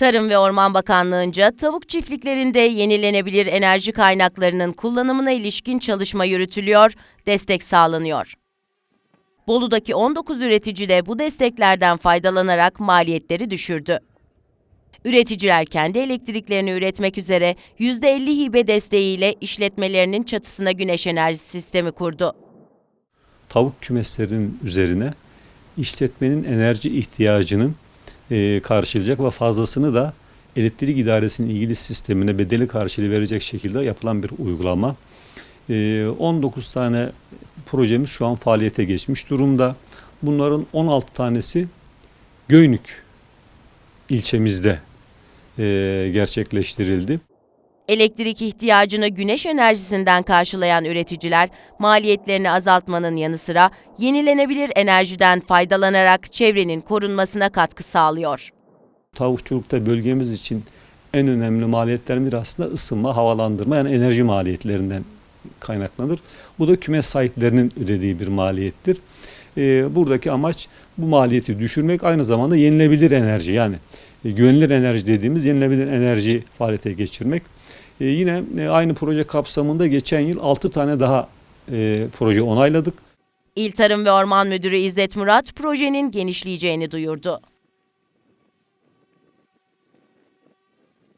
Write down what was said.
Tarım ve Orman Bakanlığı'nca tavuk çiftliklerinde yenilenebilir enerji kaynaklarının kullanımına ilişkin çalışma yürütülüyor, destek sağlanıyor. Bolu'daki 19 üretici de bu desteklerden faydalanarak maliyetleri düşürdü. Üreticiler kendi elektriklerini üretmek üzere %50 hibe desteğiyle işletmelerinin çatısına güneş enerjisi sistemi kurdu. tavuk kümeslerinin üzerine işletmenin enerji ihtiyacının e, karşılayacak ve fazlasını da elektrik idaresinin ilgili sistemine bedeli karşılığı verecek şekilde yapılan bir uygulama. E, 19 tane projemiz şu an faaliyete geçmiş durumda. Bunların 16 tanesi Göynük ilçemizde e, gerçekleştirildi. Elektrik ihtiyacını güneş enerjisinden karşılayan üreticiler maliyetlerini azaltmanın yanı sıra yenilenebilir enerjiden faydalanarak çevrenin korunmasına katkı sağlıyor. Tavukçulukta bölgemiz için en önemli maliyetler biri aslında ısınma, havalandırma yani enerji maliyetlerinden kaynaklanır. Bu da kümes sahiplerinin ödediği bir maliyettir. Ee, buradaki amaç bu maliyeti düşürmek aynı zamanda yenilebilir enerji yani güvenilir enerji dediğimiz yenilebilir enerji faaliyete geçirmek. Ee, yine e, aynı proje kapsamında geçen yıl 6 tane daha e, proje onayladık. İl Tarım ve Orman Müdürü İzzet Murat projenin genişleyeceğini duyurdu.